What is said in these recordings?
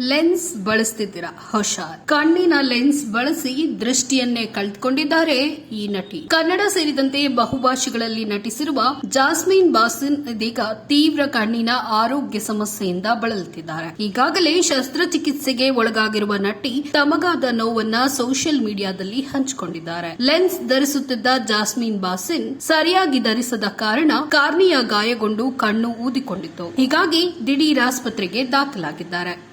Lens ಬಳಸ್ತಿದ್ದೀರಾ? ಹುಷಾರ್ ಕಣ್ಣಿನ ಲೆನ್ಸ್ ಬಳಸಿ ದೃಷ್ಟಿಯನ್ನೇ ಕಳೆದುಕೊಂಡಿದ್ದಾರೆ ಈ ನಟಿ. ಕನ್ನಡ ಸೇರಿದಂತೆ ಬಹುಭಾಷೆಗಳಲ್ಲಿ ನಟಿಸಿರುವ ಜಾಸ್ಮಿನ್ ಬಾಸಿನ್ ಇದೀಗ ತೀವ್ರ ಕಣ್ಣಿನ ಆರೋಗ್ಯ ಸಮಸ್ಯೆಯಿಂದ ಬಳಲುತ್ತಿದ್ದಾರೆ. ಈಗಾಗಲೇ ಶಸ್ತ್ರಚಿಕಿತ್ಸೆಗೆ ಒಳಗಾಗಿರುವ ನಟಿ ತಮಗಾದ ನೋವನ್ನ ಸೋಷಿಯಲ್ ಮೀಡಿಯಾದಲ್ಲಿ ಹಂಚಿಕೊಂಡಿದ್ದಾರೆ. ಲೆನ್ಸ್ ಧರಿಸುತ್ತಿದ್ದ ಜಾಸ್ಮಿನ್ ಬಾಸಿನ್ ಸರಿಯಾಗಿ ಧರಿಸದ ಕಾರಣ ಕಾರ್ನಿಯ ಗಾಯಗೊಂಡು ಕಣ್ಣು ಊದಿಕೊಂಡಿತ್ತು. ಹೀಗಾಗಿ ದಿಢೀರ್ ಆಸ್ಪತ್ರೆಗೆ ದಾಖಲಾಗಿದ್ದಾರೆ.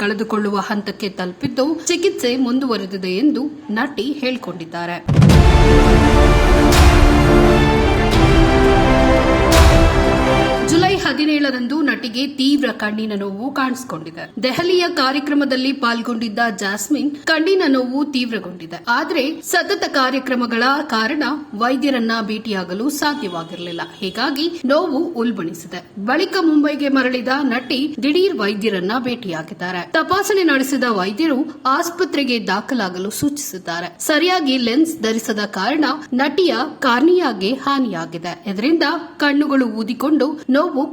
ಕಳೆದುಕೊಳ್ಳುವ ಹಂತಕ್ಕೆ ತಲುಪಿದ್ದು ಚಿಕಿತ್ಸೆ ಮುಂದುವರೆದಿದೆ ಎಂದು ನಟಿ ಹೇಳಿಕೊಂಡಿದ್ದಾರೆ. ಹದಿನೇಳರಂದು ನಟಿಗೆ ತೀವ್ರ ಕಣ್ಣಿನ ನೋವು ಕಾಣಿಸಿಕೊಂಡಿದೆ. ದೆಹಲಿಯ ಕಾರ್ಯಕ್ರಮದಲ್ಲಿ ಪಾಲ್ಗೊಂಡಿದ್ದ ಜಾಸ್ಮಿನ್ ಕಣ್ಣಿನ ನೋವು ತೀವ್ರಗೊಂಡಿದೆ. ಆದರೆ ಸತತ ಕಾರ್ಯಕ್ರಮಗಳ ಕಾರಣ ವೈದ್ಯರನ್ನ ಭೇಟಿಯಾಗಲು ಸಾಧ್ಯವಾಗಿರಲಿಲ್ಲ. ಹೀಗಾಗಿ ನೋವು ಉಲ್ಬಣಿಸಿದೆ. ಬಳಿಕ ಮುಂಬೈಗೆ ಮರಳಿದ ನಟಿ ದಿಢೀರ್ ವೈದ್ಯರನ್ನ ಭೇಟಿಯಾಗಿದ್ದಾರೆ. ತಪಾಸಣೆ ನಡೆಸಿದ ವೈದ್ಯರು ಆಸ್ಪತ್ರೆಗೆ ದಾಖಲಾಗಲು ಸೂಚಿಸಿದ್ದಾರೆ. ಸರಿಯಾಗಿ ಲೆನ್ಸ್ ಧರಿಸದ ಕಾರಣ ನಟಿಯ ಕಾರ್ನಿಯಾಗೆ ಹಾನಿಯಾಗಿದೆ. ಇದರಿಂದ ಕಣ್ಣುಗಳು ಊದಿಕೊಂಡು ನೋವು